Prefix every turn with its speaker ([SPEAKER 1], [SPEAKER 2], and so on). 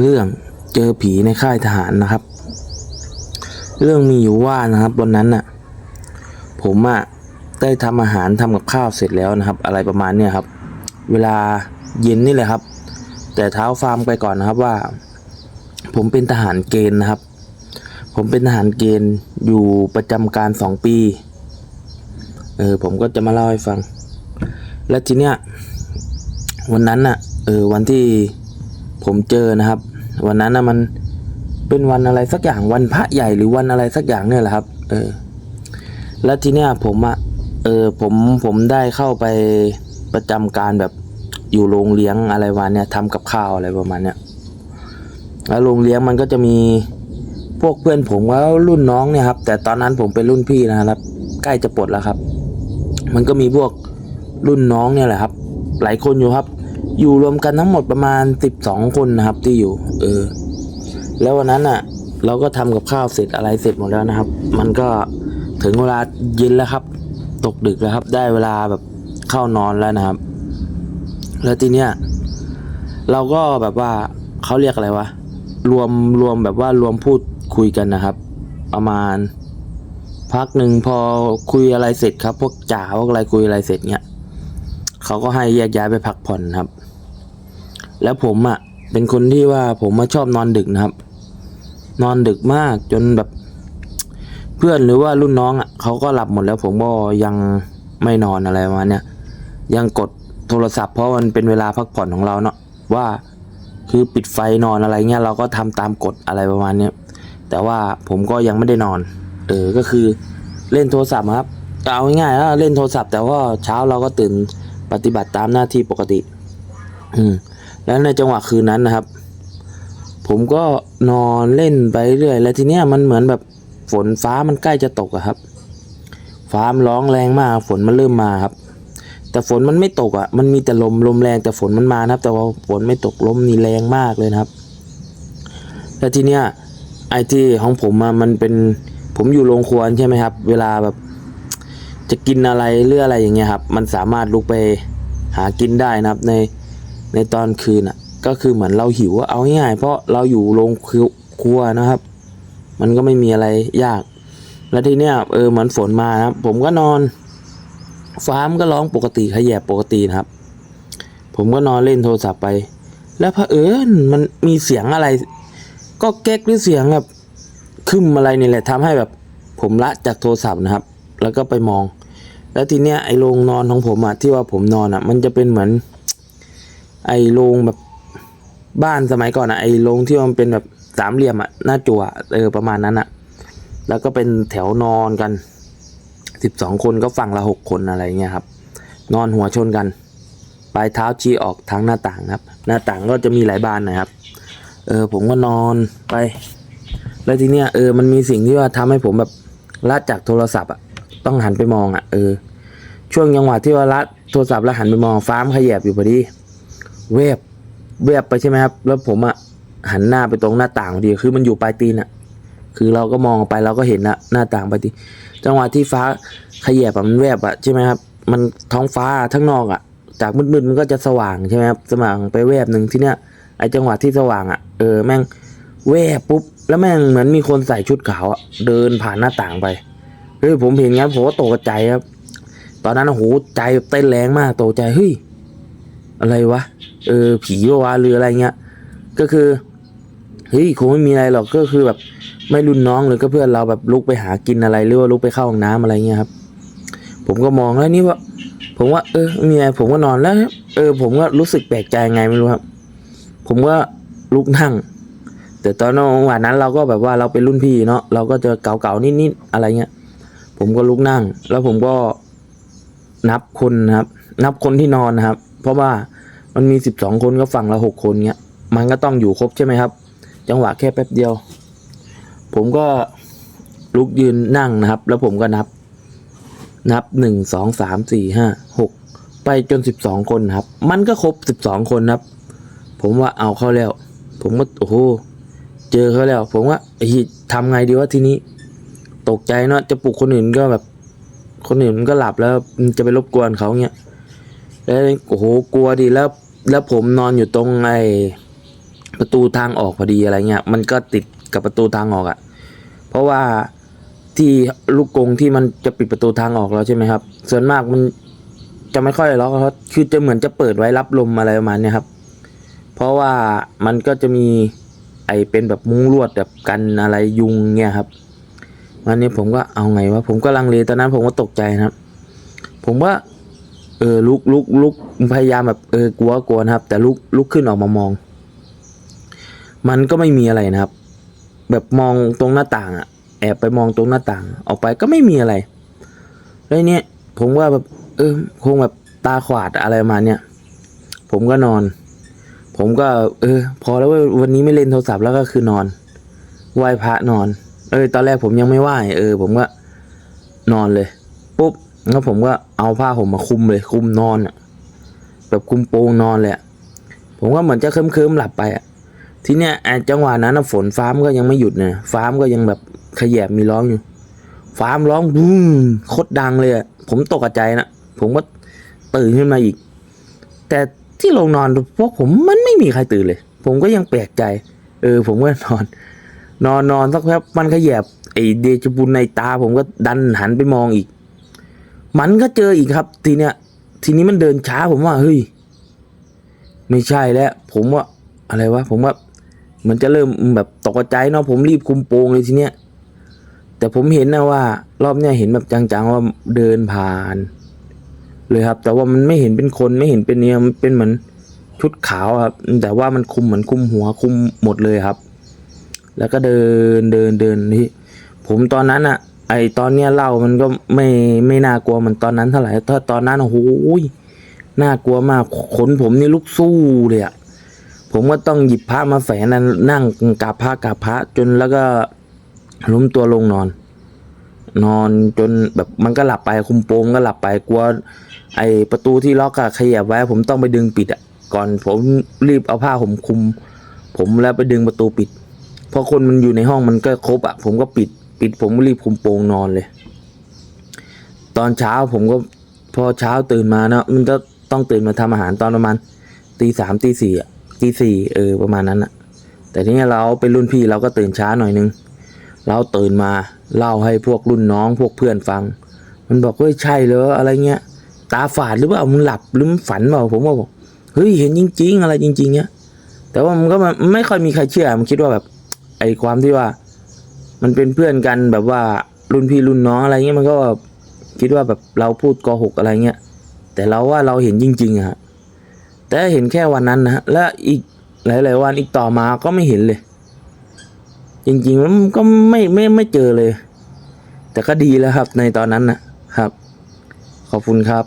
[SPEAKER 1] เรื่องเจอผีในค่ายทหารนะครับ เรื่องมีอยู่ว่านะครับวันนั้นน่ะ ผมอะได้ทำอาหารทำกับข้าวเสร็จแล้วนะครับ อะไรประมาณเนี้ยครับ เวลาเย็นนี่แหละครับ แต่เท้าฟาร์มไปก่อนนะครับว่า ผมเป็นทหารเกณฑ์นะครับ ผมเป็นทหารเกณฑ์อยู่ประจำการสองปีเออผมก็จะมาเล่าให้ฟัง และทีเนี้ยวันนั้นน่ะเออวันที่ ผมเจอนะครับ วันนั้นนะมันเป็นวันอะไรสักอย่างวันพระใหญ่หรือวันอะไรสักอย่างเนี่ยแหละครับ เออ แล้วทีเนี้ยผมอะเออผมผมได้เข้าไปประจำการแบบอยู่โรงเลี้ยงอะไรวันเนี้ยทำกับข้าวอะไรประมาณเนี้ยแล้วโรงเลี้ยงมันก็จะมีพวกเพื่อนผมแล้วรุ่นน้องเนี่ยครับ แต่ตอนนั้นผมเป็นรุ่นพี่นะครับ ใกล้จะปลดแล้วครับ มันก็มีพวกรุ่นน้องเนี่ยแหละครับ หลายคนอยู่ครับ อยู่รวมกันทั้งหมดประมาณสิบสองคนนะครับ ที่อยู่ เออ แล้ววันนั้นอะ เราก็ทำกับข้าวเสร็จอะไรเสร็จหมดแล้วนะครับ มันก็ถึงเวลาเย็นแล้วครับ ตกดึกแล้วครับ ได้เวลาแบบเข้านอนแล้วนะครับ แล้วทีเนี้ยเราก็แบบว่าเขาเรียกอะไรวะรวมรวมแบบว่ารวมพูดคุยกันนะครับ ประมาณ พักหนึ่งพอคุยอะไรเสร็จครับ พวกจ่าพวกอะไรคุยอะไรเสร็จเนี้ย เขาก็ให้แยกย้ายไปพักผ่อนครับ แล้วผมอะ่ะ เป็นคนที่ว่าผมมาชอบนอนดึกนะครับ นอนดึกมากจนแบบ เพื่อนหรือว่ารุ่นน้องอะ่ะเขาก็หลับหมดแล้ว ผมก็ยังไม่นอนอะไรประมาณเนี้ยยังกดโทรศัพท์เพราะมันเป็นเวลาพักผ่อนของเราเนาะว่าคือปิดไฟนอนอะไรเงี้ยเราก็ทำตามกฎอะไรประมาณเนี้ยแต่ว่าผมก็ยังไม่ได้นอน เออก็คือเล่นโทรศัพท์ครับเอาง่ายๆแล้วเล่นโทรศัพท์แต่ว่าเช้าเราก็ตื่น ปฏิบัติตามหน้าที่ปกติ อืม แล้วในจังหวะคืนนั้นนะครับ ผมก็นอนเล่นไปเรื่อย แล้วทีเนี้ยมันเหมือนแบบฝนฟ้ามันใกล้จะตกอะครับ ฟ้ามร้องแรงมาก ฝนมันเริ่มมาครับ แต่ฝนมันไม่ตกอะมันมีแต่ลมลมแรงแต่ฝนมันมานะครับ แต่ว่าฝนไม่ตกลมนี่แรงมากเลยนะครับ แล้วทีเนี้ยไอที่ของผมอะมันเป็นผมอยู่โรงครัวใช่ไหมครับ เวลาแบบ จะกินอะไรหรืออะไรอย่างเงี้ยครับ มันสามารถลุกไปหากินได้นะครับ ในในตอนคืนอะ ก็คือเหมือนเราหิวเอาง่ายๆเพราะเราอยู่โรงครัวนะครับ มันก็ไม่มีอะไรยาก แล้วทีเนี้ยเออเหมือนฝนมานะครับ ผมก็นอน ฟ้ามก็ร้องปกติขยแยบปกตินะครับ ผมก็นอนเล่นโทรศัพท์ไป แล้วเผอิญมันมีเสียงอะไร ก็แก๊กหรือเสียงแบบคึมอะไรนี่แหละทำให้แบบ ผมละจากโทรศัพท์นะครับ แล้วก็ไปมอง แล้วทีเนี้ยไอ้โรงนอนของผมอะที่ว่าผมนอนอะมันจะเป็นเหมือน ไอ้โรงแบบบ้านสมัยก่อนอะไอ้โรงที่มันเป็นแบบสามเหลี่ยมอะหน้าจั่วเออประมาณนั้นอะแล้วก็เป็นแถวนอนกันสิบสองคนก็ฝั่งละหกคนอะไรเงี้ยครับ นอนหัวชนกัน ปลายเท้าชี้ออกทางหน้าต่างครับ หน้าต่างก็จะมีหลายบานนะครับ เออ ผมก็นอนไป แล้วทีเนี้ยเออมันมีสิ่งที่ว่าทำให้ผมแบบละจากโทรศัพท์อะ ต้องหันไปมองอะเออ ช่วงจังหวะที่ว่าละโทรศัพท์แล้วหันไปมองฟ้ามขยับอยู่พอดี เวบเวบไปใช่ไหมครับ แล้วผมอะหันหน้าไปตรงหน้าต่างพอดี คือมันอยู่ปลายตีนอะ คือเราก็มองไปเราก็เห็นนะหน้าต่างปลายตีนจังหวะที่ฟ้าขยับมันแวบอะใช่ไหมครับ มันท้องฟ้าทั้งนอกอะ จากมืดๆมันก็จะสว่างใช่ไหมครับสว่างไปแวบหนึ่งที่เนี้ยไอจังหวะที่สว่างอะเออแม่งแวบปุ๊บแล้วแม่งเหมือนมีคนใส่ชุดขาวอะเดินผ่านหน้าต่างไป เฮ้ยผมเห็นงั้นผมก็ตกใจครับ ตอนนั้นโอ้โหใจเต้นแรงมากตกใจเฮ้ยอะไรวะเออผีวะหรืออะไรเงี้ย ก็คือเฮ้ยคงไม่มีอะไรหรอกก็คือแบบไม่รุ่นน้องหรือก็เพื่อนเราแบบลุกไปหากินอะไร หรือว่าลุกไปเข้าห้องน้ำอะไรเงี้ยครับ ผมก็มองแล้วนี่ว่า ผมว่า เออไม่มีอะไรผมก็นอนแล้ว เออ ผมก็รู้สึกแปลกใจไงไม่รู้ครับ ผมก็ลุกนั่ง แต่ตอนนั้นวันนั้นเราก็แบบว่าเราเป็นรุ่นพี่เนาะเราก็จะเก่าๆนิดๆอะไรเงี้ย ผมก็ลุกนั่ง แล้วผมก็นับคนนะครับ นับคนที่นอนนะครับ เพราะว่ามันมีสิบสองคนก็ฝั่งละหกคนเงี้ย มันก็ต้องอยู่ครบใช่ไหมครับ จังหวะแค่แป๊บเดียว ผมก็ลุกยืนนั่งนะครับ แล้วผมก็นับ นับหนึ่งสองสามสี่ห้าหกไปจนสิบสองคนครับ มันก็ครบสิบสองคนครับ ผมว่าเอาเข้าแล้ว ผมก็โอ้โหเจอเขาแล้ว ผมว่าไอ้ยทำไงดีวะทีนี้ ตกใจเนาะจะปลุกคนอื่นก็แบบ คนอื่นมันก็หลับแล้วจะไปรบกวนเขาเงี้ยแล้วโอ้โหกลัวดีแล้ว แล้วผมนอนอยู่ตรงไอ้ประตูทางออกพอดีอะไรเงี้ยมันก็ติดกับประตูทางออกอะ่ะ เพราะว่าที่ลูกกรงที่มันจะปิดประตูทางออกแล้วใช่ไหมครับ ส่วนมากมันจะไม่ค่อยล็อกครับคือจะเหมือนจะเปิดไว้รับลมอะไรประมาณเนี้ยครับ เพราะว่ามันก็จะมีไอเป็นแบบมุ้งลวดแบบกันอะไรยุงเงี้ยครับ วันนี้ผมก็เอาไงวะผมก็ลังเลตอนนั้นผมก็ตกใจนะครับ ผมว่าเออลุกลุกลุกพยายามแบบเออกลัวกลัวนะครับ แต่ลุกลุกขึ้นออกมามอง มันก็ไม่มีอะไรนะครับ แบบมองตรงหน้าต่างอะแอบไปมองตรงหน้าต่าง ออกไปก็ไม่มีอะไรแล้วเนี่ยผมว่าแบบเออคงแบบตาขวาดอะไรมาเนี้ยผมก็นอน ผมก็ เออ พอแล้ววันนี้ไม่เล่นโทรศัพท์แล้วก็คือนอนไหว้พระนอน เออตอนแรกผมยังไม่ไหวเออ ผมก็นอนเลย ปุ๊บแล้วผมก็เอาผ้าห่มมาคุมเลย คุมนอนอะ แบบคุมโปงนอนเลยผมก็เหมือนจะเคลิ้มๆหลับไปอะทีเนี้ยอจังหวะนั้นฝนฟ้ามก็ยังไม่หยุดนะฟ้ามก็ยังแบบขยบมีร้องอยู่ ฟ้ามร้องบูมโคตรดังเลยอะผมตกใจนะผมก็ตื่นขึ้นมาอีก แต่ที่ลงนอนพวกผมมันไม่มีใครตื่นเลย ผมก็ยังแปลกใจ เออ ผมก็นอน นอนนอนสักแป๊บมันขยับไอเดชบุญในตาผมก็ดันหันไปมองอีก มันก็เจออีกครับ ทีเนี้ยทีนี้มันเดินช้าผมว่าเฮ้ยไม่ใช่แล้ว ผมว่าอะไรวะผมว่ามันจะเริ่มแบบตกใจเนาะผมรีบคุมโปงเลยทีเนี้ยแต่ผมเห็นนะว่า รอบเนี้ยเห็นแบบจังๆว่าเดินผ่าน เลยครับ แต่ว่ามันไม่เห็นเป็นคนไม่เห็นเป็นเนี่ยมันเป็นเหมือนชุดขาวครับ แต่ว่ามันคุมเหมือนคุมหัวคุมหมดเลยครับ แล้วก็เดินเดินเดินนี่ผมตอนนั้นอะไอตอนเนี้ยเล่ามันก็ไม่ไม่น่ากลัวเหมือนตอนนั้นเท่าไหร่ถ้าตอนนั้นโอ้โหน่ากลัวมากขนผมนี่ลุกสู้เลยอะผมก็ต้องหยิบผ้ามาแฝงนั่นนั่งกราบผ้ากราบพระจนแล้วก็ล้มตัวลงนอน นอนจนแบบมันก็หลับไปคุมโปงก็หลับไปกลัว ไอประตูที่ล็อกอะขยับไว้ ผมต้องไปดึงปิดอะก่อนผมรีบเอาผ้าผมคุม ผมแล้วไปดึงประตูปิด พราะคนมันอยู่ในห้องมันก็ครบอะผมก็ปิด ปิดผมรีบคุมโปงนอนเลย ตอนเช้าผมก็พอเช้าตื่นมาเนาะมันก็ต้องตื่นมาทำอาหารตอนประมาณตีสามตีสี่อะตีสี่เออประมาณนั้นอะแต่ทีนี้เราเป็นรุ่นพี่เราก็ตื่นช้าหน่อยนึง เราตื่นมาเล่าให้พวกรุ่นน้องพวกเพื่อนฟัง มันบอกเฮ้ยใช่เหรออะไรเงี้ยตาฝาดหรือเปล่ามึงหลับหรือมึงฝันเปล่าผมก็บอกเฮ้ยเห็นจริง ๆ อะไรจริง ๆเนี้ยแต่ว่ามันก็มันไม่ค่อยมีใครเชื่อมันคิดว่าแบบ ไอความที่ว่า มันเป็นเพื่อนกันแบบว่ารุ่นพี่รุ่นน้องอะไรเงี้ยมันก็คิดว่าแบบเราพูดโกหกอะไรเงี้ยแต่เราว่าเราเห็นจริงๆอะแต่เห็นแค่วันนั้นนะและอีกหลาย ๆ วันอีกต่อมาก็ไม่เห็นเลย จริงๆแล้วมันก็ไม่ไม่ไม่เจอเลย แต่ก็ดีแล้วครับในตอนนั้นนะครับ ขอบคุณครับ